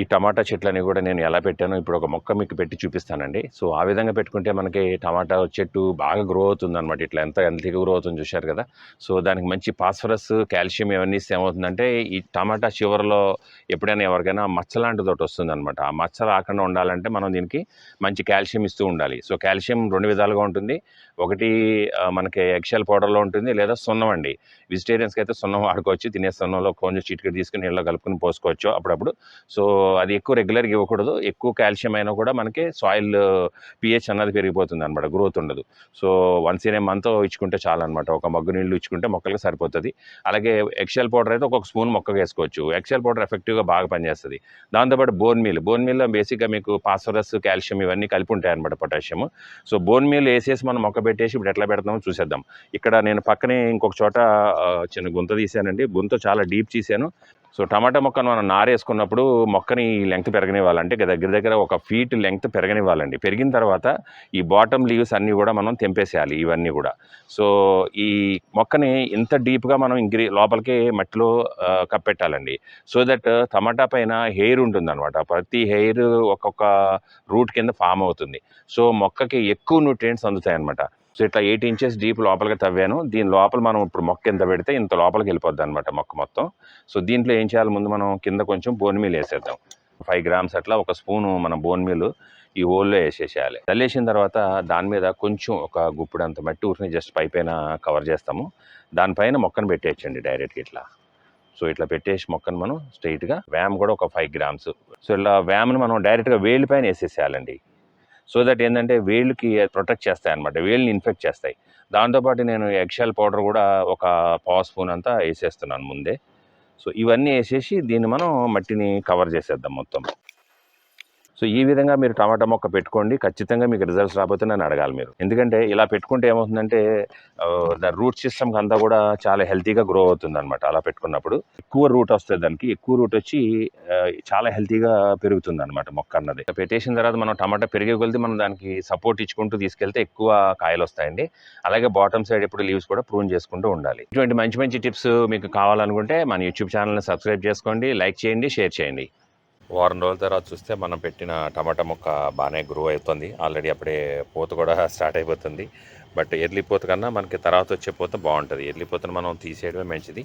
ఈ టమాటా చెట్లని కూడా నేను ఎలా పెట్టానో ఇప్పుడు ఒక మొక్క మీకు పెట్టి చూపిస్తానండి. సో ఆ విధంగా పెట్టుకుంటే మనకి టమాటా చెట్టు బాగా గ్రో అవుతుంది అనమాట ఇట్లా ఎంత ఎంతగా గ్రో అవుతుంది చూశారు కదా. సో దానికి మంచి ఫాస్ఫరస్ కాల్షియం ఇవన్నీ ఇస్తే ఏమవుతుందంటే ఈ టమాటా చివరిలో ఎప్పుడైనా ఎవరికైనా మచ్చ లాంటిది ఒకటి వస్తుంది అనమాట ఆ మచ్చ రాకుండా ఉండాలంటే మనం దీనికి మంచి కాల్షియం ఇస్తూ ఉండాలి. సో కాల్షియం రెండు విధాలుగా ఉంటుంది. ఒకటి మనకి ఎక్షల్ పౌడర్లో ఉంటుంది లేదా సున్నం అండి. వెజిటేరియన్స్కి అయితే సున్నం వాడుకోవచ్చు. తినే సున్నంలో కొంచెం చిటికెట్ తీసుకుని నీళ్ళలో కలుపుకొని పోసుకోవచ్చు అప్పుడప్పుడు. సో అది ఎక్కువ రెగ్యులర్గా ఇవ్వకూడదు. ఎక్కువ కాల్షియం అయినా కూడా మనకి సాయిల్ పిహెచ్ అన్నది పెరిగిపోతుంది అనమాట గ్రోత్ ఉండదు. So once in a month ఇచ్చుకుంటే చాలా అనమాట ఒక మగ్గు నీళ్ళు ఇచ్చుకుంటే మొక్కలకు సరిపోతుంది. అలాగే ఎక్సెల్ పౌడర్ అయితే ఒక్కొక్క స్పూన్ మొక్కగా వేసుకోవచ్చు. ఎక్సెల్ పౌడర్ ఎఫెక్టివ్గా బాగా పనిచేస్తుంది. దాంతోపాటు బోన్ మీల్. బోన్ మీల్లో బేసిక్గా మీకు ఫాస్ఫరస్ కాల్షియం ఇవన్నీ కలిపి ఉంటాయి అనమాట పొటాషియం సో బోన్ మీల్ వేసేసి మనం మొక్క పెట్టేసి ఇప్పుడు ఎట్లా పెడతామో చూసేద్దాం. ఇక్కడ నేను పక్కనే ఇంకొక చోట చిన్న గుంత తీసానండి. గుంత చాలా డీప్ తీసాను సో టమాటా మొక్కను మనం నారేసుకున్నప్పుడు మొక్కని లెంగ్త్ పెరగనివ్వాలంటే దగ్గర దగ్గర ఒక ఫీట్ లెంగ్త్ పెరగనివ్వాలండి. పెరిగిన తర్వాత ఈ బాటమ్ లీవ్స్ అన్నీ కూడా మనం తెంపేసేయాలి ఇవన్నీ కూడా. సో ఈ మొక్కని ఇంత డీప్గా మనం ఇంక్రీ లోపలికి మట్టిలో కప్పెట్టాలండి. సో దట్ టమాటా పైన హెయిర్ ఉంటుందన్నమాట. ప్రతి హెయిర్ ఒక్కొక్క రూట్ కింద ఫామ్ అవుతుంది. సో మొక్కకి ఎక్కువ న్యూట్రియంట్స్ అందుతాయి అన్నమాట సో ఇట్లా ఎయిట్ ఇంచెస్ డీప్ లోపలికి తవ్వాను. దీని లోపల మనం ఇప్పుడు మొక్క ఎంత పెడితే ఇంత లోపలికి వెళ్ళిపోద్ది అనమాట మొక్క మొత్తం. సో దీంట్లో ఏం చేయాలి? ముందు మనం కింద కొంచెం బోన్ మీల్ వేసేద్దాం. ఫైవ్ గ్రామ్స్ అట్లా ఒక స్పూను మన బోన్ మీల్ ఈ హోల్లో వేసేసేయాలి. చల్లేసిన తర్వాత దాని మీద కొంచెం ఒక గుప్పుడంత మట్టి ఊరిని జస్ట్ పై పైన కవర్ చేస్తాము. దానిపైన మొక్కను పెట్టేయచ్చండి డైరెక్ట్గా ఇట్లా. సో ఇట్లా పెట్టేసి మొక్కను మనం స్ట్రైట్గా వ్యామ్ కూడా ఒక ఫైవ్ గ్రామ్స్ సో ఇలా వ్యామ్ను మనం డైరెక్ట్గా వేలి పైన వేసేసేయాలండి. సో దట్ ఏంటంటే వేళ్ళకి ప్రొటెక్ట్ చేస్తాయి అనమాట వేళ్ళని ఇన్ఫెక్ట్ చేస్తాయి. దాంతోపాటు నేను ఎగ్షెల్ పౌడర్ కూడా ఒక పావు స్పూన్ అంతా వేసేస్తున్నాను ముందే. సో ఇవన్నీ వేసేసి దీన్ని మనం మట్టిని కవర్ చేసేద్దాం మొత్తం. సో ఈ విధంగా మీరు టమాటా మొక్క పెట్టుకోండి. ఖచ్చితంగా మీకు రిజల్ట్స్ రాకపోతే నన్ను అడగాలి మీరు. ఎందుకంటే ఇలా పెట్టుకుంటే ఏమవుతుందంటే ద రూట్ సిస్టమ్కి అంతా కూడా చాలా హెల్తీగా గ్రో అవుతుంది అనమాట అలా పెట్టుకున్నప్పుడు. ఎక్కువ రూట్ వస్తుంది దానికి ఎక్కువ రూట్ వచ్చి చాలా హెల్తీగా పెరుగుతుంది అనమాట మొక్క అన్నది. పెట్టేసిన తర్వాత మనం టమాటా పెరిగే కొలిది మనం దానికి సపోర్ట్ ఇచ్చుకుంటూ తీసుకెళ్తే ఎక్కువ కాయలు వస్తాయండి. అలాగే బాటమ్ సైడ్ ఇప్పుడు లీవ్స్ కూడా ప్రూన్ చేసుకుంటూ ఉండాలి. ఇటువంటి మంచి మంచి టిప్స్ మీకు కావాలనుకుంటే మన యూట్యూబ్ ఛానల్ని సబ్స్క్రైబ్ చేసుకోండి లైక్ చేయండి షేర్ చేయండి. వారం రోజుల తర్వాత చూస్తే మనం పెట్టిన టమాటా మొక్క బాగానే గ్రో అవుతుంది. ఆల్రెడీ అప్పుడే పూత కూడా స్టార్ట్ అయిపోతుంది. బట్ ఎర్లీ పూత కన్నా మనకి తర్వాత వచ్చే పూత బాగుంటుంది. ఎర్లీ పూతను మనం తీసేయడమే మంచిది.